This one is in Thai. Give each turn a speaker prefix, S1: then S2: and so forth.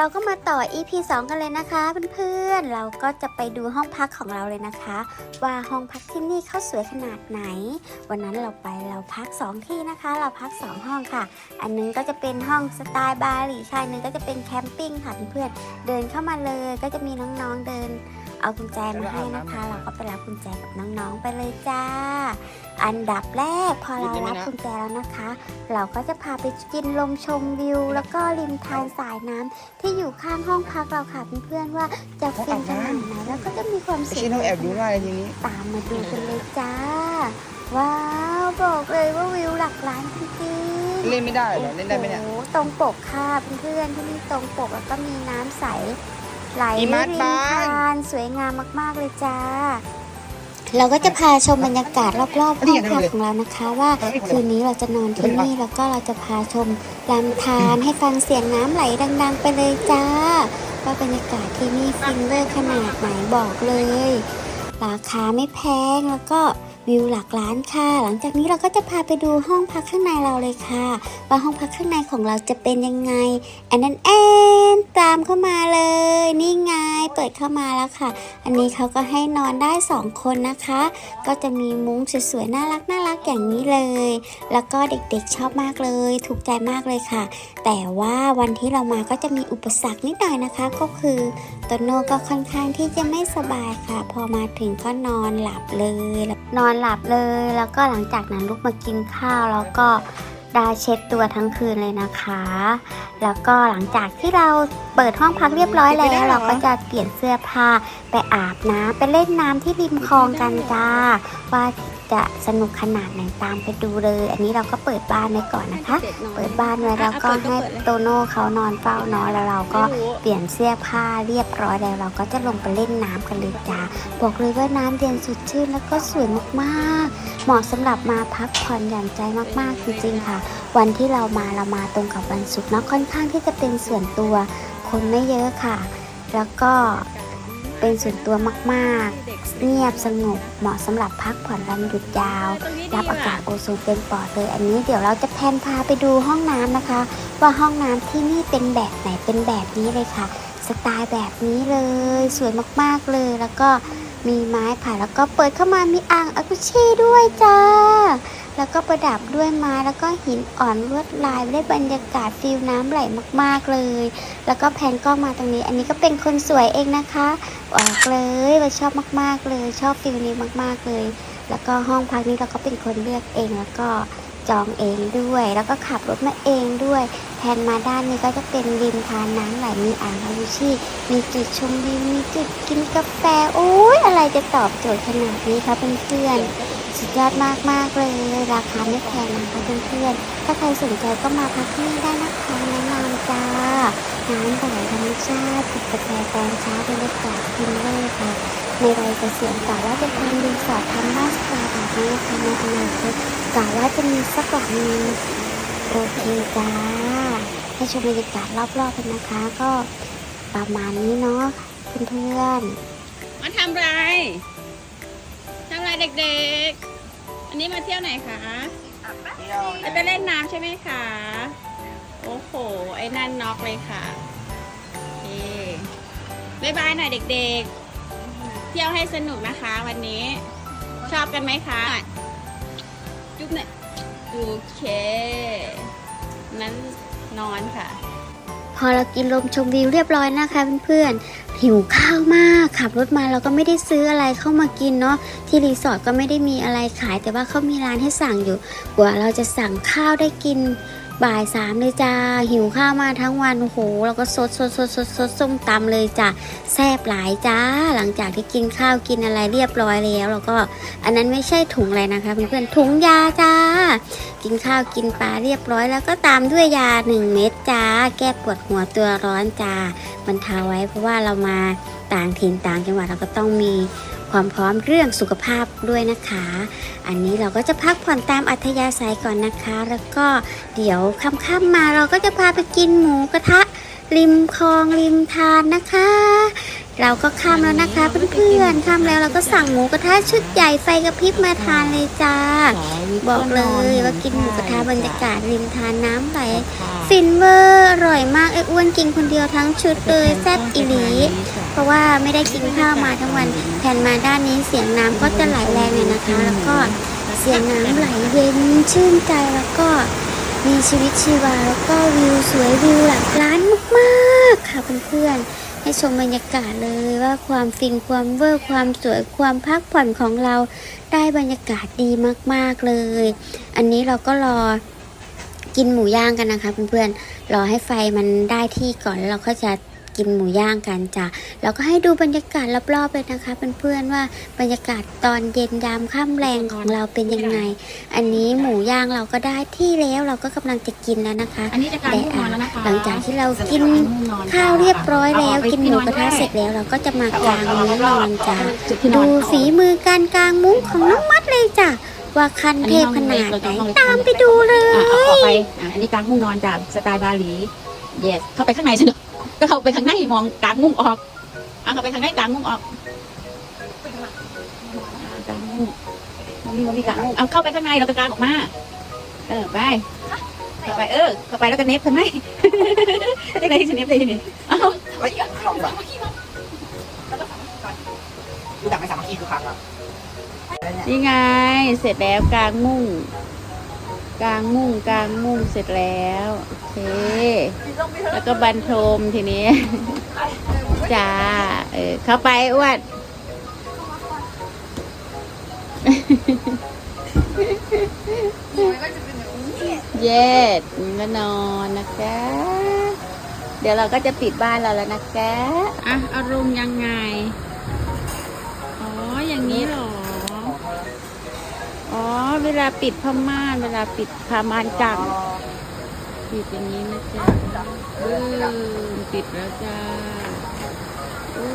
S1: เราก็มาต่อ EP 2 กันเลยนะคะเพื่อนๆ เราก็จะไปดูห้องพักของเราเลยนะคะ ว่าห้องพักที่นี่เขาสวยขนาดไหน วันนั้นเราไปเราพัก 2 ที่นะคะ เราพัก 2 ห้องค่ะ อันนึงก็จะเป็นห้องสไตล์บาหลีค่ะอันนึงก็จะเป็นแคมปิ้งค่ะเพื่อนๆเดินเข้ามาเลยก็จะมีน้องๆเดิน เอากุญแจมาให้นะคะเราก็ไปรับกุญแจกับน้องๆไปเลยจ้า อันดับแรกพอเรารับกุญแจแล้วนะคะ เราก็จะพาไปกินลมชมวิว แล้วก็ริมทานสายน้ำที่อยู่ข้างห้องพักเราค่ะเพื่อนๆว่าจะฟินขนาดไหนแล้วก็จะมีความ
S2: ไม่
S1: สุข
S2: ใช่ต้องแอบดูง่ายอย่างนี้
S1: ตามมาดูกันเลยจ้า ว้าวบอกเลยว่าวิวหลักล้านจริงๆ
S2: เล่นไม่ได้เหรอเล่นได้ไหมเนี่ย
S1: โอ้โตรงปกค่ะเพื่อนๆที่นี่ตรงปกแล้วก็มีน้ำใส ไหล
S2: หิ
S1: ริ
S2: มะ
S1: ม
S2: บาน
S1: ทานสวยงามมาก ๆ เลยจ้า เราก็จะพาชมบรรยากาศรอบๆห้องพักของเรานะคะ ว่าคืนนี้เราจะนอนที่นี่แล้วก็เราจะพาชมลำธารให้ฟังเสียงน้ำไหลดัง ๆ ไปเลยจ้า ว่าบรรยากาศที่นี่ฟินเวอร์ขนาดไหนบอกเลย ราคาไม่แพงแล้วก็วิวหลักล้านค่ะ หลังจากนี้เราก็จะพาไปดูห้องพักข้างในเราเลยค่ะ ว่าห้องพักข้างในของเราจะเป็นยังไงอันนั้นแอนตามเข้ามาเลย นี่ไงเปิดเข้ามาแล้วค่ะ อันนี้เขาก็ให้นอนได้สองคนนะคะ ก็จะมีมุ้งสวยๆน่ารักน่ารักอย่างนี้เลย แล้วก็เด็กๆชอบมากเลย ถูกใจมากเลยค่ะ แต่ว่าวันที่เรามาก็จะมีอุปสรรคนิดหน่อยนะคะ ก็คือโตโน่ก็ค่อนข้างที่จะไม่สบายค่ะ พอมาถึงก็นอนหลับเลย นอนหลับเลย แล้วก็หลังจากนั้นลุกมากินข้าวแล้วก็ดาเช็ดตัวทั้งคืนเลยนะคะ แล้วก็หลังจากที่เราเปิดห้องพักเรียบร้อยแล้ว เราก็จะเปลี่ยนเสื้อผ้าไปอาบน้ำไปเล่นน้ำที่ริมคลองกันจ้าว่า จะสนุกขนาดไหนตามไปดูเลย อันนี้เราก็เปิดบ้านไว้ก่อนนะคะ เปิดบ้านไว้แล้วก็ให้โตโน่เขานอนเฝ้าเนอนแล้วเราก็เปลี่ยนเสื้อผ้าเรียบร้อยแล้วเราก็จะลงไปเล่นน้ำกันเลยจ้าบอกเลยว่าน้ำเย็นสดชื่นแล้วก็สวยมากๆ เหมาะสำหรับมาพักผ่อนหย่อนใจมากๆจริงๆค่ะ วันที่เรามาเรามาตรงกับวันศุกร์เนาะค่อนข้างที่จะเป็นส่วนตัว คนไม่เยอะค่ะ แล้วก็ เป็นส่วนตัวมากๆ เงียบสงบเหมาะสำหรับพักผ่อนวันหยุดยาว รับอากาศโอโซนเต็มปอดเลย อันนี้เดี๋ยวเราจะแพนพาไปดูห้องน้ำนะคะ ว่าห้องน้ำที่นี่เป็นแบบไหนเป็นแบบนี้เลยค่ะ สไตล์แบบนี้เลย สวยมากๆเลยแล้วก็มีไม้ผ่าแล้วก็เปิดเข้ามามีอ่างอากุชิด้วยจ้า แล้วก็ประดับด้วยไม้แล้วก็หินอ่อนลวดลายได้บรรยากาศฟิลน้ำไหลมากๆเลย แล้วก็แพนกล้องมาตรงนี้ อันนี้ก็เป็นคนสวยเองนะคะบอกเลยว่าชอบมากๆเลย ชอบฟิลนี้มากๆเลย แล้วก็ห้องพักนี้เราก็เป็นคนเลือกเองแล้วก็จองเองด้วย แล้วก็ขับรถมาเองด้วยแผนมาด้านนี้ก็จะเป็นริมทานน้ำไหลมีอ่างฮารุชิมีจุดชมวิวมีจุดกินกาแฟโอ้ยอะไรจะตอบโจทย์ขนาดนี้คะเพื่อนๆ สุดยอดมากๆเลย ราคาไม่แพงนะคะเพื่อนๆ ถ้าใครสนใจก็มาพักที่นี่ได้นะคะแนะนำจ้าน้ำไหลธรรมชาติจิบกาแฟตอนเช้าบรรยากาศฟินเลยค่ะในวัยเกษียณกะว่าจะทำรีสอร์ททำบ้านสไตล์แบบนี้นะคะในอนาคตกะว่าจะมีสักหลังนึงโอเคจ้าให้ชมบรรยากาศรอบๆกันนะคะ ก็ประมาณนี้เนาะเพื่อนๆ
S3: มาทำไรทำไรเด็กๆ อันนี้มาเที่ยวไหนคะเราจะเล่นน้ำใช่ไหมคะ โอ้โห ไอ้นั่นน็อกเลยค่ะโอเคบายบายหน่อยเด็กๆ เที่ยวให้สนุกนะคะวันนี้ ชอบกันไหมคะ จุ๊บหน่อยโอเค นั้นนอนค่ะ
S1: พอเรากินลมชมวิวเรียบร้อยนะคะเพื่อนๆ หิวข้าวมากขับรถมาเราก็ไม่ได้ซื้ออะไรเข้ามากินเนาะที่รีสอร์ทก็ไม่ได้มีอะไรขาย แต่ว่าเขามีร้านให้สั่งอยู่กว่าเราจะสั่งข้าวได้กิน บ่ายสามเลยจ้า หิวข้าวมาทั้งวันโอ้โหเราก็สดสดสดสดสดส้มตำเลยจ้าแซ่บหลายจ้า หลังจากที่กินข้าวกินอะไรเรียบร้อยแล้ว แล้วก็อันนั้นไม่ใช่ถุงอะไรนะคะเพื่อนๆถุงยาจ้า กินข้าวกินปลาเรียบร้อย แล้วก็ตามด้วยยา 1 เม็ดจ้า แก้ปวดหัวตัวร้อนจ้าบรรเทาไว้เพราะว่าเรามาต่างถิ่นต่างจังหวัดเราก็ต้องมี ความพร้อมเรื่องสุขภาพด้วยนะคะ อันนี้เราก็จะพักผ่อนตามอัธยาศัยก่อนนะคะ แล้วก็เดี๋ยวค่ำๆมาเราก็จะพาไปกินหมูกระทะ ริมคลองริมทานนะคะ เราก็ข้ามแล้วนะคะเพื่อนๆข้ามแล้วเราก็สั่งหมูกระทะชุดใหญ่ไฟกระพริบมาทานเลยจ้า บอกเลยว่ากินหมูกระทะบรรยากาศริมทานน้ำไหลฟินเวอร์อร่อยมากไอ้อ้วนกินคนเดียวทั้งชุดเลยแซ่บอีหลีเพ ราะว่าไม่ได้กินข้าวมาทั้งวันแผ่นมาด้านนี้เสียงน้ำก็จะไหลแรงเลยนะคะ แล้วก็เสียงน้ำไหลเย็นชื่นใจแล้วก็มีชีวิตชีวาแล้วก็วิวสวยวิวหลักล้านมากๆค่ะเพื่อนๆให้ชมบรรยากาศเลยว่าความฟินความเวอร์ความสวยความพักผ่อนของเราได้บรรยากาศดีมากๆเลย อันนี้เราก็รอกินหมูย่างกันนะคะเพื่อนๆรอให้ไฟมันได้ที่ก่อนแล้วเราก็จะ กินหมูย่างกันจ้ะแล้วก็ให้ดูบรรยากาศรอบๆเลยนะคะเพื่อนๆว่าบรรยากาศตอนเย็นยามค่ำแรงของเราเป็นยังไง อันนี้หมูย่างเราก็ได้ที่แล้วเราก็กำลังจะกินแล้วนะคะ
S3: อันนี้จะการ
S1: แต่
S3: ง่วงนอนแล้วนะคะ
S1: หลังจากที่เรากินข้าวเรียบร้อยแล้ว กินหมูกระทะเสร็จแล้วเราก็จะมากางมุ้งนอนจ้ะดูฝีมือการกางมุ้งของน้องมัดเลยจ้ะว่าคันเทพขนาดไหนตามไปดูเลย
S3: อะเอาออกไปอะอันนี้กางมุ้งนอนจากสไตล์บาหลี yes เข้าไปข้างในสิลู ก็เข้าไปข้างในมองกางมุ้งออกเอาเข้าไปข้างในกางมุ้งออกอ่ากางมุ้งมันมีมันมีกางมุ้งเอาเข้าไปข้างในเราจะกางออกมา เออไปเข้าไปเออเข้าไปแล้วก็เน็บข้างในข้างในจะเน็บเลยนี่เอา
S2: ไว้ลองแบบรู้จักไหมสามัคคีคือครั้งอะ
S3: นี่ไง เสร็จแล้วกางมุ้ง กลางมุ้งกางมุ้งเสร็จแล้วโอเค แล้วก็บันทมทีนี้จ้าเออเข้าไปอ้วนเย็ดมานอนนะคะเดี๋ยวเราก็จะปิดบ้านเราแล้วนะคะอะอารุมยังไง อ๋อ อย่างนี้หรอ อ๋อ เวลาปิดพม่าน เวลาปิดพม่านกันปิดอย่างนี้นะจ๊ะเออปิดแล้วจ้าโอ้